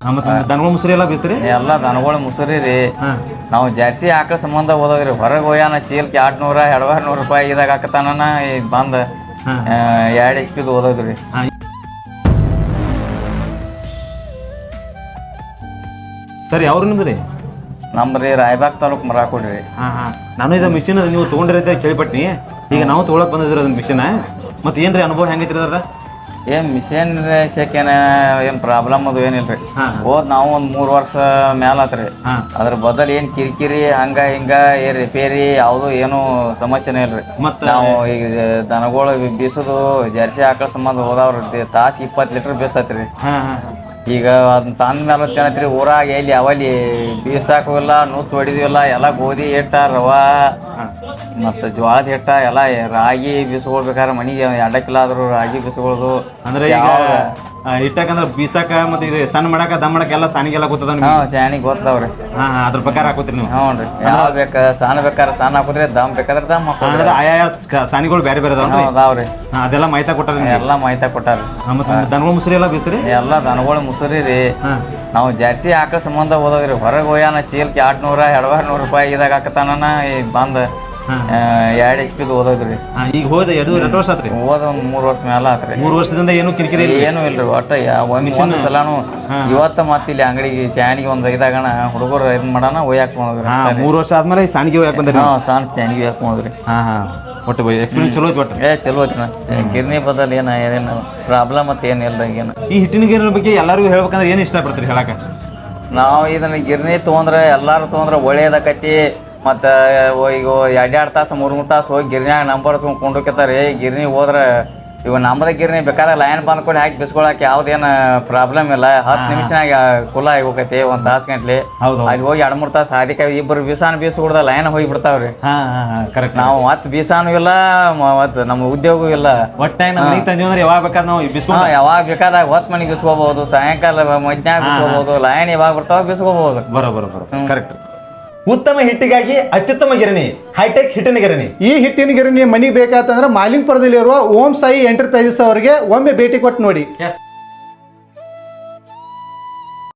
ದನಗಳ ಮುಸ್ರಿ ಎಲ್ಲ ಬೀಸ್ತೀರಿ ಎಲ್ಲ ದನಗಳ ಮುಸುರಿ ರೀ. ನಾವು ಜರ್ಸಿ ಆಕಳ ಸಂಬಂಧ ಹೋದವ್ರಿ. ಹೊರಗೆ ಹೋಗ್ಯಾನ ಎರಡ್ ಆಟ್ನೂರ ಎರಡುವರೆ ನೂರು ರೂಪಾಯಿ ಇದಾಗ ಹಾಕತಾನ ಬಂದ ಎರಡ್ ಎಚ್ ಪಿದು ಓದೋದ್ರಿ ಸರಿ ಅವ್ರು ನಿಮ್ದು ರೀ? ರಾಯಬಾಗ್ ತಾಲೂಕ್ ಮರಾಕೊಡ್ರಿ ನಾನು ಇದು ಮಿಷಿನ್ ನೀವು ತೊಗೊಂಡಿರಿ ಕೇಳಿಪಟ್ಟಿ ಕೇಳ್ಪಟ್ನಿ. ಈಗ ನಾವು ತೊಗೊಳಕ್ ಬಂದಿದ್ರಿ ಅದನ್ನ ಮಿಷಿನ್ ಮತ್ತೆ ಏನ್ರಿ ಅನುಭವ ಹೆಂಗೈತ್ರಿ ಅದ ಏನ್ ಮಿಷನ್ ಶೇಕೇನ ಏನ್ ಪ್ರಾಬ್ಲಮ್ ಅದು ಏನಿಲ್ರಿ? ಹೋದ್ ನಾವು ಒಂದ್ ಮೂರ್ ವರ್ಷ ಮ್ಯಾಲ ಆತ್ರಿ. ಅದ್ರ ಬದಲ್ ಏನ್ ಕಿರಿಕಿರಿ ಹಂಗ ಹಿಂಗ ಏನ್ ರಿಪೇರಿ ಯಾವ್ದು ಏನು ಸಮಸ್ಯೆನೇ ಇಲ್ರಿ. ನಾವು ಈಗ ದನಗಳು ಬೀಸೋದು ಜರ್ಸಿ ಆಕಳ ಸಂಬಂಧ ಹೋದಾವ್ರಿ ತಾಸ್ ಇಪ್ಪತ್ ಲೀಟರ್ ಬೀಸತ್ರಿ. ಈಗ ಅದನ್ನ ತಂದ ಮೇಲೆ ಏನೈತ್ರಿ ಊರಾಗ ಎಲ್ಲಿ ಅವಲ್ಲಿ ಬೀಸಾಕು ಇಲ್ಲ ನೂತ್ ಹೊಡಿದಿಲ್ಲ ಎಲ್ಲ ಗೋಧಿ ಇಟ್ಟ ರವಾ ಮತ್ತು ಜ್ವಾಳದ ಹಿಟ್ಟ ಎಲ್ಲ ರಾಗಿ ಬಿಸ್ಕೊಳ್ಬೇಕಾದ್ರೆ ಮನೆಗೆ ಎರಡ ಕಿಲೋ ಆದ್ರೂ ರಾಗಿ ಬಿಸ್ಕೊಳ್ಳೋದು ಅಂದ್ರೆ ಈಗ ಇಟ್ಟಾಕಂದ್ರ ಬೀಸಾಕ ಮತ್ತೆ ಇದು ಸಣ್ಣ ಮಾಡಕ ದಮ್ ಮಾಡಕ ಎಲ್ಲ ಸಾಣಿಗೆಲ್ಲ ಕೂತದ ನೀವು ಚಾಣಿಗೆ ಗೊತ್ತಾವ್ರಿ. ಹಾ ಹಾ, ಅದ್ರ ಪ್ರಕಾರ ಹಾಕೋತೀರಿ ನೀವು? ಹ್ಞೂ ರೀ. ಯಾವ ಬೇಕ ಸಾನ ಬೇಕಾದ್ರೆ ಸಾನ ಹಾಕಿದ್ರೆ ದಮ್ ಬೇಕಾದ್ರೆ ದಮ್ ಹಾಕೋದ್ರಿ. ಅಂದ್ರೆ ಆಯಾ ಸಾನಿಗಳು ಬೇರೆ ಬೇರೆ ಅದಾವ ಹ್ಞೂ ಅದಾವ್ರಿ. ಹಾಂ ಅದೆಲ್ಲ ಮಾಹಿತಿ ಕೊಟ್ಟಾರ ಎಲ್ಲ ಮಾಹಿತಿ ಕೊಟ್ಟಾರ. ಮತ್ತೆ ದನಗಳ ಮುಸ್ರಿ ಎಲ್ಲ ಬೀಸ್ತೀರಿ? ಎಲ್ಲ ದನಗಳು ಮುಸುರಿ ರೀ. ಹಾಂ. ನಾವು ಜರ್ಸಿ ಆಕಳ ಸಂಬಂಧ ಓದೋದ್ರಿ ಹೊರಗೆ ಹೋಯಾನ ಚೀಲ್కి ಆಟ್ನೂರ ಎರಡುವರೆ ನೂರು ರೂಪಾಯಿ ಇದಾಗ ಹಾಕತಾನ ಬಂದ ಹಾಂ. ಎರಡು ಎಚ್ ಪಿದು ಓದೋದ್ರಿ ಈಗ ಹೋದ ಎರಡು ಎರಡು ವರ್ಷ ಆತ್ರಿ? ಓದ ಒಂದ್ ಮೂರ್ ವರ್ಷ ಮೇಲೆ ಆತ್ರಿ. ಮೂರು ವರ್ಷದಿಂದ ಏನು ಕಿರಿಕಿರಿ ಇಲ್ಲ ಏನು ಇಲ್ರಿ ಒಟ್ಟ ಒಂದು ಸಲಾನು ಇವತ್ತ ಮತ್ತ ಇಲ್ಲಿ ಅಂಗಡಿಗೆ ಚಾಣಿಗೆ ಒಂದ್ ಐದಾಗಣ ಹುಡುಗರು ಇದ್ ಮಾಡಾನ ಒಯ್ಯಾಕ್ ಬಂದ್ರಿ. ಹಾಂ ಮೂರು ವರ್ಷ ಆದ್ಮೇಲೆ ಸಾಣಿಗೆ ಯಾಕೆ ಬಂದ್ರಿ? ಹಾಂ ಸಾನ್ ಚಾಣಿಗೆ ಒಯ್ಯಾಕ್ ಹೋದ್ರಿ ಹಾಂ ಹಾಂ. ಒಟ್ಟು ಎಕ್ಸ್ಪೀರಿಯನ್ಸ್ ಚಲೋ ಐತಿ ಒಟ್ಟು? ಏ ಚಲೋ ಐತಿ ಗಿರ್ನಿ ಬದಲ್ ಏನ ಏನೇನು ಪ್ರಾಬ್ಲಮ್ ಮತ್ತೆ ಏನಿಲ್ಲ ಏನು ಈ ಹಿಟ್ಟಿನ ಗೇರಿನ ಬಗ್ಗೆ ಎಲ್ಲರಿಗೂ ಹೇಳ್ಬೇಕಂದ್ರೆ ಏನು ಇಷ್ಟಪಡ್ತೀರಿ ಹೇಳಕ್ಕೆ ನಾವು ಇದನ್ನ ಗಿರ್ನಿ ತೊಗೊಂಡ್ರೆ ಎಲ್ಲಾರು ತೊಗೊಂಡ್ರೆ ಒಳ್ಳೇದಕತಿ. ಮತ್ತು ಈಗ ಎರಡ್ ಎರಡ್ ತಾಸು ಮೂರು ಮೂರು ತಾಸು ಹೋಗಿ ಗಿರ್ನ್ಯಾಗ ನಂಬರ್ ಕೊಂಡೋಗ್ತಾರ ಗಿರ್ನಿ ಹೋದ್ರ ಇವ ಗಿರ್ನಿ ಬೇಕಾದ್ರೆ ಲೈನ್ ಕೊಡಿ ಹಾಕಿ ಬಿಸ್ಕೊಳಕ್ ಯಾವ್ದೇನ ಪ್ರಾಬ್ಲಮ್ ಇಲ್ಲ. ಹತ್ತು ನಿಮಿಷನಾಗ ಕುಲ ಆಗಿ ಹೋಗತಿ ಒಂದ್ ತಾಸ್ ಗಂಟ್ಲಿ. ಹೌದು ಅಲ್ಲಿ ಹೋಗಿ ಎರಡ್ ಮೂರ್ ತಾಸು ಹಾದಿಕ ಇಬ್ಬರು ಬೀಸಾನ ಬೀಸ್ ಕುಡ್ದ ಲೈನ್ ಹೋಗಿ ಬಿಡ್ತಾವ್ರಿ. ಕರೆಕ್ಟ್ ನಾವು ಮತ್ ಬೀಸಾನು ಇಲ್ಲ ಮತ್ ನಮ್ಮ ಉದ್ಯೋಗ ಇಲ್ಲ. ಒಟ್ಟಾಗಿ ನಮ್ಮ ಮನೆಗೆ ತಂದೀವಿ ಯಾವಾಗ ಬೇಕಾದ ನಾವು ಬಿಸ್ಕೊಂಡು ಯಾವಾಗ ಬೇಕಾದಾಗ ಮನಿಗೆ ಬಿಸ್ಕೋಬಹುದು ಸಾಯಂಕಾಲ ಮಧ್ಯಾಹ್ನ ಬಿಸ್ಕೋಬಹುದು ಲೈನ್ ಯಾವಾಗ ಬರ್ತಾವ ಬಿಸ್ಕೋಬಹುದು ಬರೋ ಬರೋ ಬರೋ. ಕರೆಕ್ಟ್ ಉತ್ತಮ ಹಿಟ್ಟಿಗಾಗಿ ಅತ್ಯುತ್ತಮ ಗಿರಣಿ ಹೈಟೆಕ್ ಹಿಟ್ಟಿನ ಗಿರಣಿ. ಈ ಹಿಟ್ಟಿನ ಗಿರಣಿ ಮನೆಗೆ ಬೇಕಾತಂದ್ರೆ ಮಾಲಿಂಗ್ಪುರದಲ್ಲಿರುವ ಓಂ ಸಾಯಿ ಎಂಟರ್ಪ್ರೈಸಸ್ ಅವರಿಗೆ ಒಮ್ಮೆ ಭೇಟಿ ಕೊಟ್ಟು ನೋಡಿ. ಎಸ್